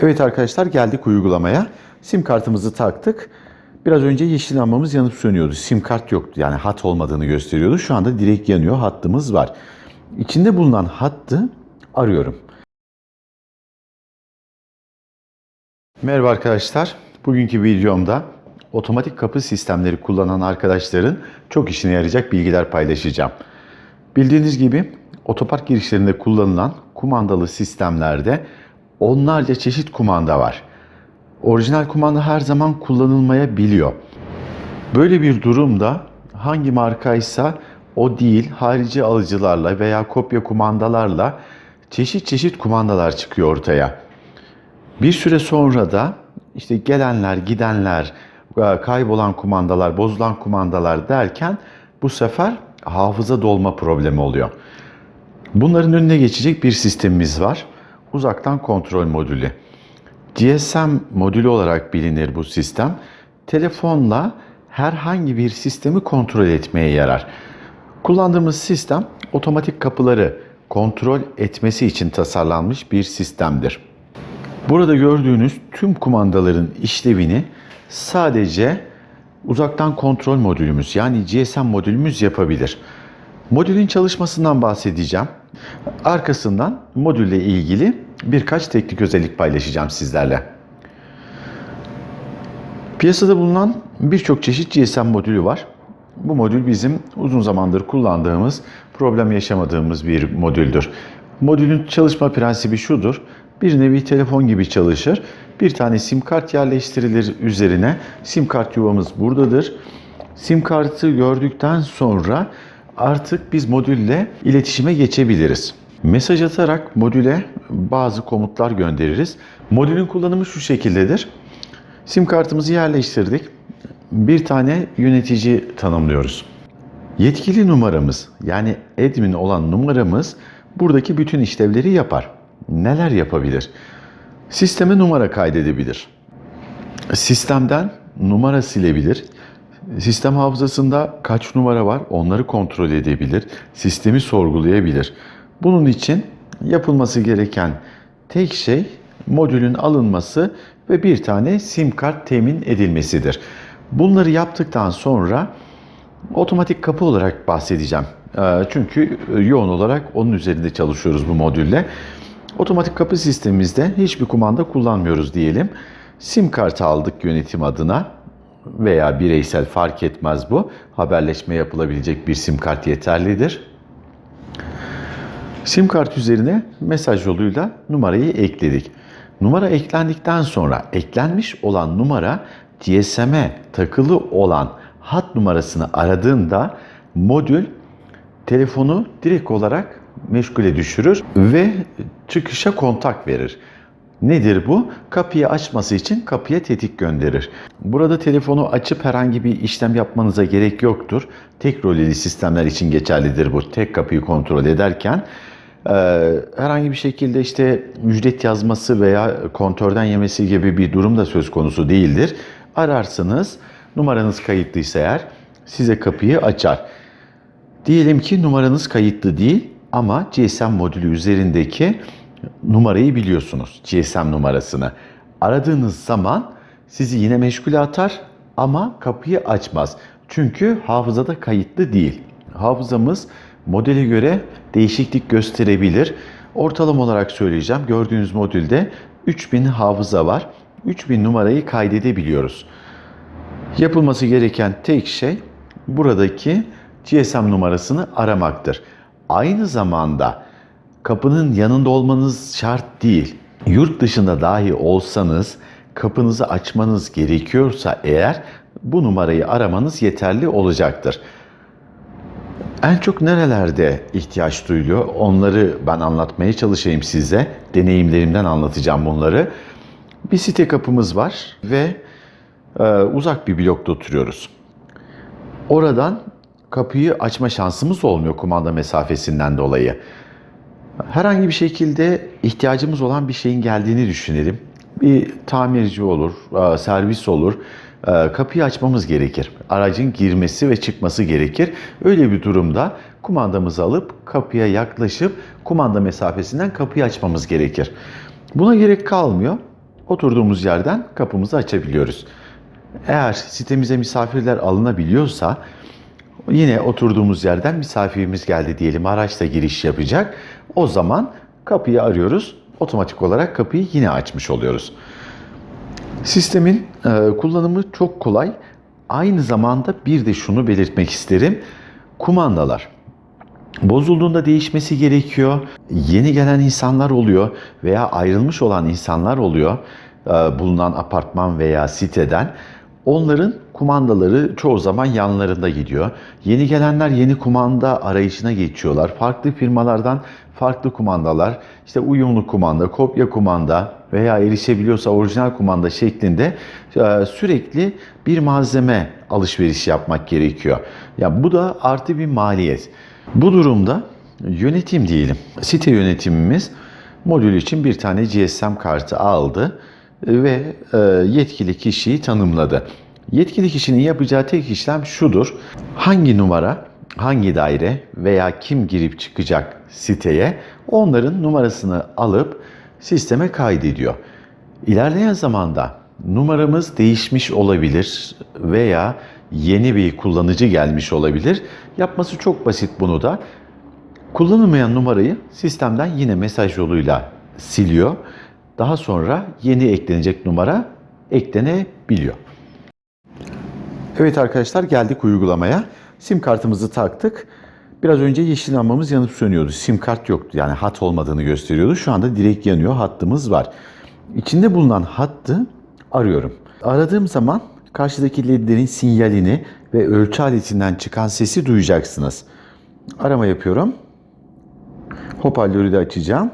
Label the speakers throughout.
Speaker 1: Evet arkadaşlar geldik uygulamaya. Sim kartımızı taktık. Biraz önce yeşil lambamız yanıp sönüyordu. Sim kart yoktu yani hat olmadığını gösteriyordu. Şu anda direkt yanıyor hattımız var. İçinde bulunan hattı arıyorum. Merhaba arkadaşlar. Bugünkü videomda otomatik kapı sistemleri kullanan arkadaşların çok işine yarayacak bilgiler paylaşacağım. Bildiğiniz gibi otopark girişlerinde kullanılan kumandalı sistemlerde onlarca çeşit kumanda var. Orijinal kumanda her zaman kullanılmayabiliyor. Böyle bir durumda hangi markaysa o değil harici alıcılarla veya kopya kumandalarla çeşit çeşit kumandalar çıkıyor ortaya. Bir süre sonra da işte gelenler, gidenler, e, kaybolan kumandalar, bozulan kumandalar derken bu sefer hafıza dolma problemi oluyor. Bunların önüne geçecek bir sistemimiz var. Uzaktan kontrol modülü. GSM modülü olarak bilinir bu sistem. Telefonla herhangi bir sistemi kontrol etmeye yarar. Kullandığımız sistem otomatik kapıları kontrol etmesi için tasarlanmış bir sistemdir. Burada gördüğünüz tüm kumandaların işlevini sadece uzaktan kontrol modülümüz yani GSM modülümüz yapabilir. Modülün çalışmasından bahsedeceğim. Arkasından modülle ilgili birkaç teknik özellik paylaşacağım sizlerle. Piyasada bulunan birçok çeşit GSM modülü var. Bu modül bizim uzun zamandır kullandığımız, problem yaşamadığımız bir modüldür. Modülün çalışma prensibi şudur. Bir nevi telefon gibi çalışır. Bir tane sim kart yerleştirilir üzerine. Sim kart yuvamız buradadır. Sim kartı gördükten sonra artık biz modülle iletişime geçebiliriz. Mesaj atarak modüle bazı komutlar göndeririz. Modülün kullanımı şu şekildedir. Sim kartımızı yerleştirdik. Bir tane yönetici tanımlıyoruz. Yetkili numaramız yani admin olan numaramız buradaki bütün işlevleri yapar. Neler yapabilir? Sisteme numara kaydedebilir. Sistemden numara silebilir. Sistem hafızasında kaç numara var onları kontrol edebilir. Sistemi sorgulayabilir. Bunun için yapılması gereken tek şey modülün alınması ve bir tane sim kart temin edilmesidir. Bunları yaptıktan sonra otomatik kapı olarak bahsedeceğim. Ee, Çünkü yoğun olarak onun üzerinde çalışıyoruz bu modülle. Otomatik kapı sistemimizde hiçbir kumanda kullanmıyoruz diyelim. Sim kartı aldık yönetim adına veya bireysel fark etmez bu. Haberleşme yapılabilecek bir sim kart yeterlidir. Sim kart üzerine mesaj yoluyla numarayı ekledik. Numara eklendikten sonra eklenmiş olan numara GSM'e takılı olan hat numarasını aradığında modül telefonu direkt olarak meşgule düşürür ve çıkışa kontak verir. Nedir bu? Kapıyı açması için kapıya tetik gönderir. Burada telefonu açıp herhangi bir işlem yapmanıza gerek yoktur. Tek roleli sistemler için geçerlidir bu. Tek kapıyı kontrol ederken herhangi bir şekilde işte ücret yazması veya kontörden yemesi gibi bir durum da söz konusu değildir. Ararsınız, numaranız kayıtlıysa eğer size kapıyı açar. Diyelim ki numaranız kayıtlı değil ama GSM modülü üzerindeki numarayı biliyorsunuz. GSM numarasını. Aradığınız zaman sizi yine meşgule atar ama kapıyı açmaz. Çünkü hafızada kayıtlı değil. Hafızamız modele göre değişiklik gösterebilir. Ortalama olarak söyleyeceğim. Gördüğünüz modülde 3000 hafıza var. 3000 numarayı kaydedebiliyoruz. Yapılması gereken tek şey buradaki GSM numarasını aramaktır. Aynı zamanda kapının yanında olmanız şart değil. Yurt dışında dahi olsanız kapınızı açmanız gerekiyorsa eğer bu numarayı aramanız yeterli olacaktır. En çok nerelerde ihtiyaç duyuluyor? Onları ben anlatmaya çalışayım size. Deneyimlerimden anlatacağım bunları. Bir site kapımız var ve e, uzak bir blokta oturuyoruz. Oradan kapıyı açma şansımız olmuyor kumanda mesafesinden dolayı. Herhangi bir şekilde ihtiyacımız olan bir şeyin geldiğini düşünelim. Bir tamirci olur, e, servis olur. E, Kapıyı açmamız gerekir. Aracın girmesi ve çıkması gerekir. Öyle bir durumda kumandamızı alıp kapıya yaklaşıp kumanda mesafesinden kapıyı açmamız gerekir. Buna gerek kalmıyor. oturduğumuz yerden kapımızı açabiliyoruz. Eğer sitemize misafirler alınabiliyorsa yine oturduğumuz yerden misafirimiz geldi diyelim araçla giriş yapacak. O zaman kapıyı arıyoruz. Otomatik olarak kapıyı yine açmış oluyoruz. Sistemin e, kullanımı çok kolay. Aynı zamanda bir de şunu belirtmek isterim. Kumandalar bozulduğunda değişmesi gerekiyor. Yeni gelen insanlar oluyor veya ayrılmış olan insanlar oluyor e, bulunan apartman veya siteden. Onların kumandaları çoğu zaman yanlarında gidiyor. Yeni gelenler yeni kumanda arayışına geçiyorlar. Farklı firmalardan farklı kumandalar, işte uyumlu kumanda, kopya kumanda veya erişebiliyorsa orijinal kumanda şeklinde e, sürekli bir malzeme alışveriş yapmak gerekiyor. Ya bu da artı bir maliyet. Bu durumda yönetim diyelim. Site yönetimimiz modül için bir tane GSM kartı aldı ve e, yetkili kişiyi tanımladı. Yetkili kişinin yapacağı tek işlem şudur. Hangi numara, hangi daire veya kim girip çıkacak siteye onların numarasını alıp sisteme kaydediyor. İlerleyen zamanda numaramız değişmiş olabilir veya yeni bir kullanıcı gelmiş olabilir. Yapması çok basit bunu da. Kullanılmayan numarayı sistemden yine mesaj yoluyla siliyor. Daha sonra yeni eklenecek numara eklenebiliyor. Evet arkadaşlar geldik uygulamaya. Sim kartımızı taktık. Biraz önce yeşil lambamız yanıp sönüyordu. Sim kart yoktu yani hat olmadığını gösteriyordu. Şu anda direkt yanıyor hattımız var. İçinde bulunan hattı arıyorum. Aradığım zaman karşıdaki ledlerin sinyalini ve ölçü aletinden çıkan sesi duyacaksınız. Arama yapıyorum. Hoparlörü de açacağım.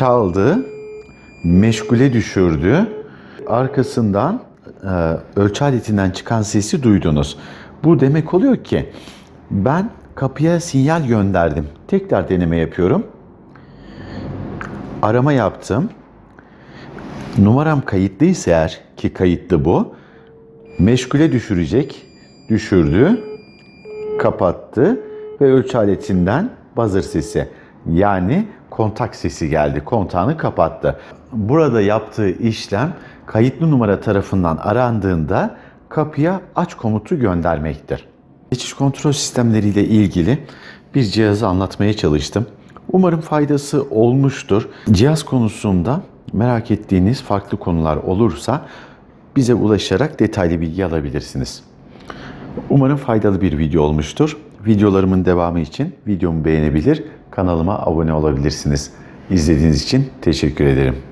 Speaker 1: Çaldı. Meşgule düşürdü. Arkasından e, ölçü aletinden çıkan sesi duydunuz. Bu demek oluyor ki ben kapıya sinyal gönderdim. Tekrar deneme yapıyorum. Arama yaptım. Numaram kayıtlıysa eğer ki kayıtlı bu. Meşgule düşürecek. Düşürdü. Kapattı ve ölçü aletinden buzzer sesi yani kontak sesi geldi. Kontağını kapattı. Burada yaptığı işlem kayıtlı numara tarafından arandığında kapıya aç komutu göndermektir. Geçiş kontrol sistemleriyle ilgili bir cihazı anlatmaya çalıştım. Umarım faydası olmuştur. Cihaz konusunda merak ettiğiniz farklı konular olursa bize ulaşarak detaylı bilgi alabilirsiniz. Umarım faydalı bir video olmuştur. Videolarımın devamı için videomu beğenebilir, kanalıma abone olabilirsiniz. İzlediğiniz için teşekkür ederim.